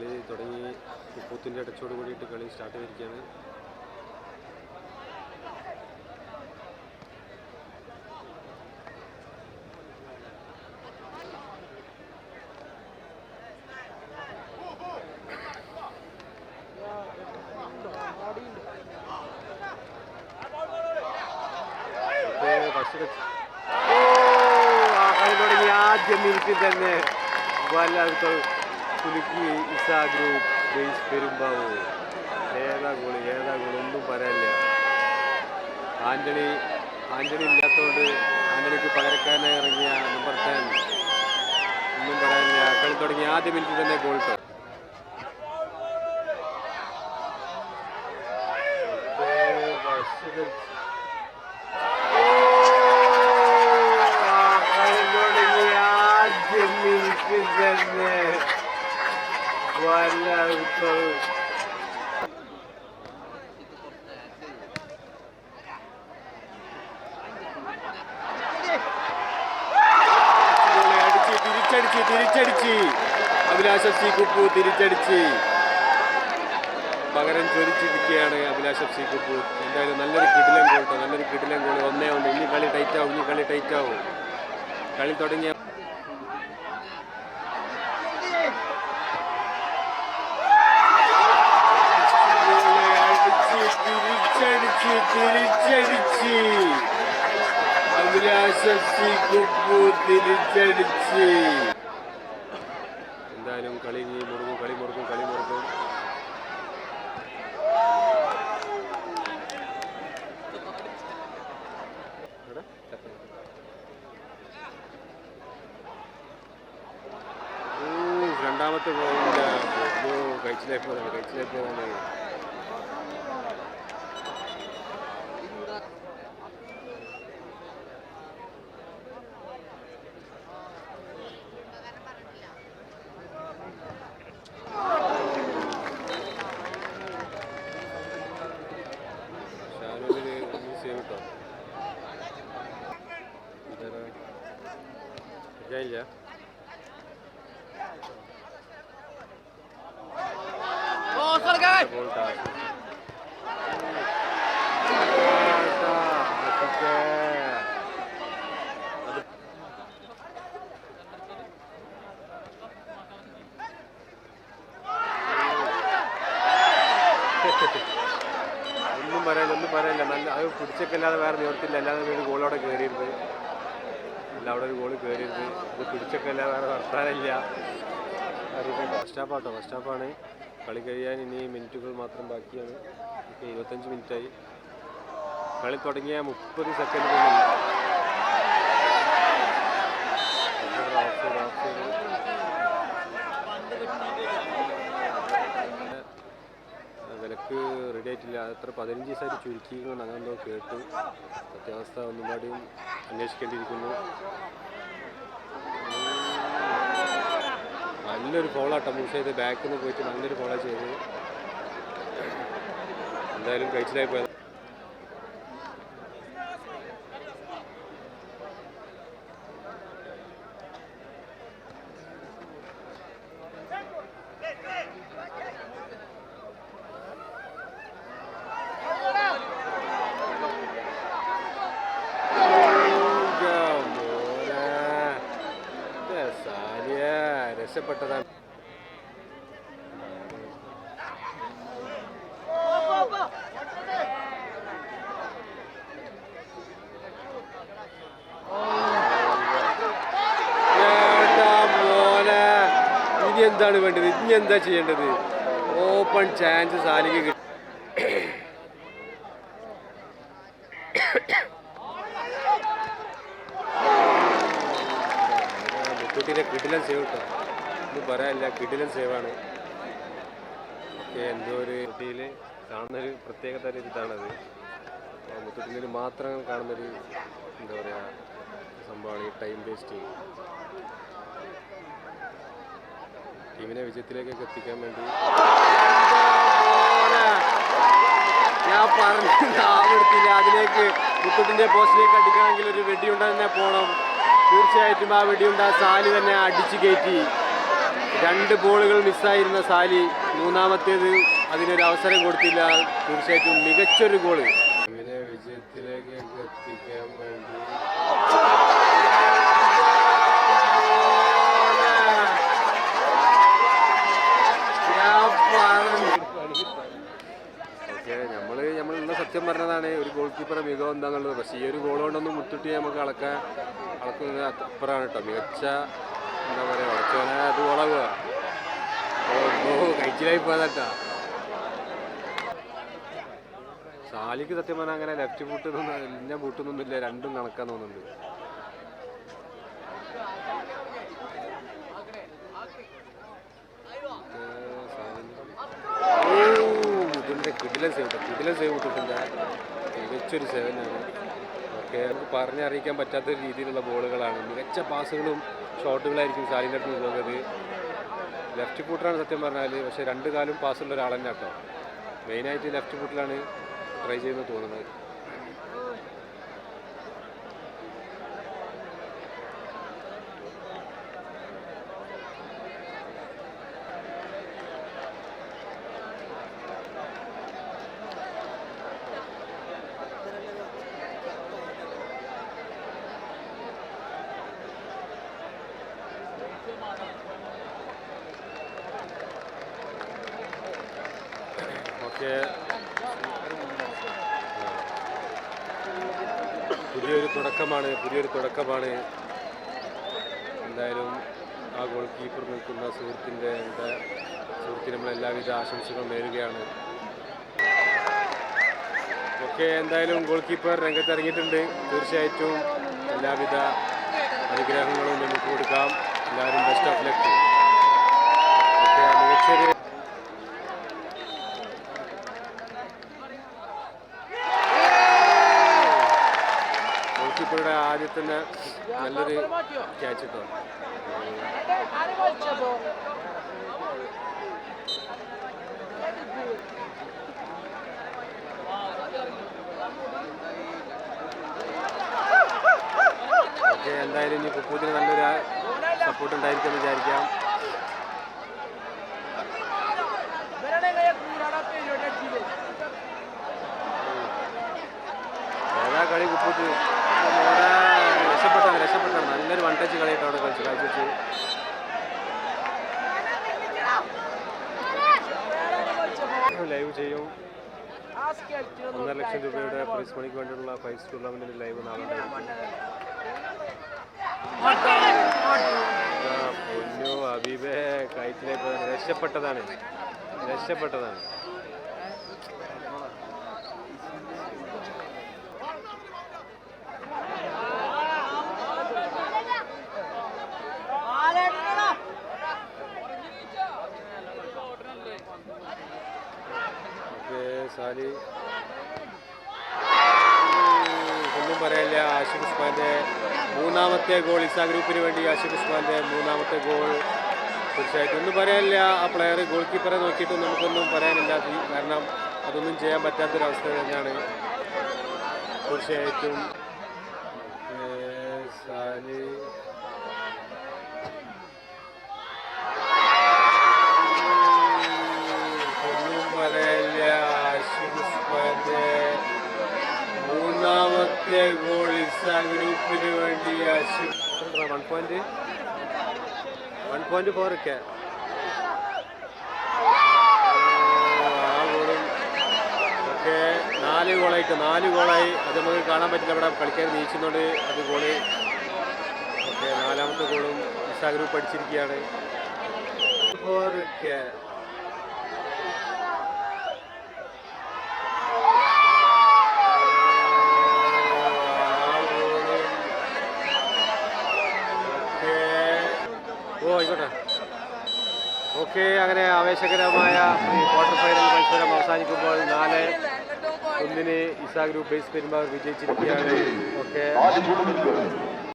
കളി തുടങ്ങി ഉപ്പൂത്തിന്റെ അടച്ചോട് കൂടിയിട്ട് കളി സ്റ്റാർട്ട് ചെയ്തിരിക്കുകയാണ്. ആദ്യ മിനിറ്റിൽ തന്നെ. വല്ലാത്ത കുലുക്കി ഇസാ ഗ്രൂപ്പ് ബേസ് പെരുമ്പാവൂർ. ഏതാ ഗോൾ? ഏതാ ഗോൾ? ഒന്നും പറയാനില്ല. ആന്റണി ആന്റണി ഇല്ലാത്തതുകൊണ്ട് ആന്റണിക്ക് പകരക്കാരനായി ഇറങ്ങിയ നമ്പർ ടെൻ ഒന്നും പറയാനില്ല. കളി തുടങ്ങി ആദ്യ മിനിറ്റിൽ തന്നെ ഗോൾ ഇട്ടു. ഓ, ബസ് അടിച്ച് തിരിച്ചടിച്ച്. അഭിലാഷ സി കുപ്പു തിരിച്ചടിച്ച്. പകരം ചൊരിച്ചിരിക്കുകയാണ് അഭിലാഷ് സി കുപ്പു. എന്തായാലും നല്ലൊരു കിടിലൻ ഗോൾ നല്ലൊരു കിടിലൻ ഗോൾ ഒന്നേ ഒന്ന് ഇനി കളി ടൈറ്റ് ആവും ഇനി കളി ടൈറ്റ് ആവും. കളി തുടങ്ങിയ തിരിച്ചടിച്ച് അഭിലാഷ് സി കുപ്പു തിരിച്ചടിച്ച്. എന്തായാലും കളി ഇനി മുറുകും കളി മുറുക്കും കളി മുറുക്കും. രണ്ടാമത്തെ അയ്യോ കഴിച്ചിലായി പോയതാണ് കഴിച്ചിലായി പോയതാണ് ഷാനൂരിന് സേവ് കിട്ടോ toss. അത് ഒന്നും പറയാനില്ല ഒന്നും പറയാനില്ല നല്ല അത് പിടിച്ചൊക്കെ അല്ലാതെ വേറെ നിവർത്തില്ല അല്ലാതെ ഗോളോടെ കയറിയിരുന്നു അല്ല അവിടെ ഒരു ഗോൾ കയറിയിരുന്നു ഇത് പിടിച്ചൊക്കെ അല്ല വേറെ വർത്താനില്ല ഫസ്റ്റ് ഹാഫ് ഫസ്റ്റ് ഹാഫാണ് കളി കഴിയാൻ ഇനി മിനിറ്റുകൾ മാത്രം ബാക്കിയാണ്. ഇപ്പോൾ ഇരുപത്തഞ്ച് മിനിറ്റായി കളി തുടങ്ങിയ മുപ്പത് സെക്കൻഡിനുള്ളിൽ വിലക്ക് റെഡി എത്ര പതിനഞ്ച് ദിവസമായിട്ട് ചുരുക്കിയിരിക്കുന്നു അങ്ങനെ എന്തോ കേട്ടു. സത്യാവസ്ഥ ഒന്നും പാടിയും അന്വേഷിക്കേണ്ടിയിരിക്കുന്നു. നല്ലൊരു ഫോളാട്ടോ. മൂസ് ചെയ്ത് ബാക്കിൽ നിന്ന് പോയിട്ട് നല്ലൊരു ഫോളോ ചെയ്ത് എന്തായാലും കഴിച്ചിലായി പോയത്. ഇനി എന്താണ് വേണ്ടത്? ഇനി എന്താ ചെയ്യേണ്ടത്? ഓപ്പൺ ചാൻസ് സാലിക്ക് കിട്ടും. കിട്ടില്ല കിടിലൻ സേവ് കേട്ടോ ഒന്നും പറയാനില്ല. കിടിലൻ സേവാണ്. ഓക്കെ എന്തോ ഒരു കുട്ടിയിൽ കാണുന്നൊരു പ്രത്യേക തരം ഇതാണത്. മുത്തൂട്ടിൽ മാത്രം കാണുന്നൊരു എന്താ പറയുക സംഭവമാണ് ഈ ടൈം വേസ്റ്റ് ടീമിനെ വിജയത്തിലേക്കൊക്കെ എത്തിക്കാൻ വേണ്ടി. ഞാൻ പറഞ്ഞില്ല അതിലേക്ക് മുത്തുട്ടിന്റെ പോസ്റ്റിലേക്ക് അടിക്കണമെങ്കിൽ ഒരു വെടിയുണ്ട തന്നെ പോകണം തീർച്ചയായിട്ടും ആ വെടിയുണ്ട സാലി തന്നെ അടിച്ചു കയറ്റി. രണ്ട് ബോളുകൾ മിസ്സായിരുന്ന സാലി മൂന്നാമത്തേത് അതിനൊരു അവസരം കൊടുത്തില്ല. തീർച്ചയായിട്ടും മികച്ചൊരു ഗോൾ. ഇവരെ വിജയത്തിലേക്ക് എത്തിക്കാൻ വേണ്ടി നമ്മൾ നമ്മളുള്ള സത്യം പറഞ്ഞതാണ് ഒരു ഗോൾ കീപ്പറെ മികവ് എന്താണെന്നുള്ളത് പക്ഷേ ഈ ഒരു ഗോൾ കൊണ്ടൊന്നും മുത്തുട്ടി നമുക്ക് അളക്കാൻ അളക്കുന്നത് അപ്പുറമാണ് കേട്ടോ മികച്ച എന്താ പറയുക ഉറച്ചോനെ അത് ഗോളാവുക ഓ കഴിച്ചിലായി പോയതാട്ടാ. സാലിക്ക് സത്യം പറഞ്ഞാൽ അങ്ങനെ ലെഫ്റ്റ് ബൂട്ടൊന്നും ഇന്ന ബൂട്ടൊന്നും ഇല്ല രണ്ടും കണക്കാൻ തോന്നുന്നുണ്ട്. ഓ, ഇതിന്റെ കിടിലൻ സേവ് കിടിലൻ സേവ് കിട്ടിട്ടുണ്ട് മികച്ചൊരു സേവനാണ് ഓക്കെ നമുക്ക് പറഞ്ഞറിയിക്കാൻ പറ്റാത്ത രീതിയിലുള്ള ബോളുകളാണ് മികച്ച പാസുകളും ഷോട്ടുകളായിരിക്കും സാലിന്റെ അടുത്ത് നിന്ന് പോകുന്നത്. ലെഫ്റ്റ് ഫുട്ടറാണ് സത്യം പറഞ്ഞാൽ പക്ഷേ രണ്ട് കാലും പാസ്സുള്ള ഒരാൾ തന്നെ കേട്ടോ. മെയിനായിട്ട് ലെഫ്റ്റ് ഫുട്ടിലാണ് ട്രൈ ചെയ്യുന്നത് തോന്നുന്നത്. പുതിയൊരു തുടക്കമാണ് പുതിയൊരു തുടക്കമാണ്. എന്തായാലും ആ ഗോൾ കീപ്പർ നിൽക്കുന്ന സുഹൃത്തിന്റെ എന്താ സുഹൃത്തിന് നമ്മൾ എല്ലാവിധ ആശംസകളും നേരുകയാണ്. ഓക്കെ എന്തായാലും ഗോൾ കീപ്പർ രംഗത്ത് ഇറങ്ങിയിട്ടുണ്ട് തീർച്ചയായിട്ടും എല്ലാവിധ അനുഗ്രഹങ്ങളും നമുക്ക് കൊടുക്കാം. എല്ലാവരും ബെസ്റ്റ് ഓഫ് ലക്ക് ഓക്കെ മികച്ചൊരു ഗോൾ കീപ്പറുടെ ആദ്യം തന്നെ നല്ലൊരു ക്യാച്ച് ഓക്കെ എന്തായാലും ഇനി കുപ്പൂത്തിന് നല്ലൊരു സപ്പോർട്ട് ഉണ്ടായിരിക്കും എന്ന് വിചാരിക്കാം. ഏതാ കളി കുപ്പൂത്ത്? മോനെ രക്ഷപ്പെട്ടാണ് രക്ഷപ്പെട്ടാണ് നല്ലൊരു വൺ ടച്ച് കളിയായിട്ട് അവിടെ കളിച്ചു കാഴ്ച ലൈവ് ചെയ്യും. ഒന്നര ലക്ഷം രൂപയുടെ പ്രൈസ് മണിക്ക് വേണ്ടിയുള്ള പ്രൈസ് ടൂർണമെന്റിന്റെ ലൈവ് നാളെ പൊന്നു അബീബെ കയറ്റിലേക്ക് രക്ഷപ്പെട്ടതാണ്. രക്ഷപ്പെട്ടതാണ് ഓക്കെ സാലി ഉം, ഒന്നും പറയാനില്ല ആഷിഖ് ഉസ്മാന്റെ മൂന്നാമത്തെ ഗോൾ ഇസാ ഗ്രൂപ്പിന് വേണ്ടി ആഷിഖ് ഉസ്മാന്റെ മൂന്നാമത്തെ ഗോൾ തീർച്ചയായിട്ടും ഒന്നും പറയാനില്ല. ആ പ്ലെയർ ഗോൾ കീപ്പറെ നോക്കിയിട്ടും നമുക്കൊന്നും പറയാനില്ല. കാരണം അതൊന്നും ചെയ്യാൻ പറ്റാത്തൊരവസ്ഥ തന്നെയാണ്. തീർച്ചയായിട്ടും സാലി നാല് ഗോളായിട്ട് നാല് ഗോളായി. അത് നമുക്ക് കാണാൻ പറ്റില്ല. ഇവിടെ കളിക്കാർ നീച്ചുന്നുണ്ട്. അത് ഗോൾ. ഓക്കെ നാലാമത്തെ ഗോളും ഇസാ ഗ്രൂപ്പ് അടിച്ചിരിക്കുകയാണ്. ഫോർ ഒക്കെ ഓക്കെ അങ്ങനെ ആവേശകരമായ ഈ ക്വാർട്ടർ ഫൈനൽ മത്സരം അവസാനിക്കുമ്പോൾ നാല് ഒന്നിന് ഇസാ ഗ്രൂപ്പ് ബേസ് പെരുമാർ വിജയിച്ചിരിക്കുകയാണ്. ഓക്കെ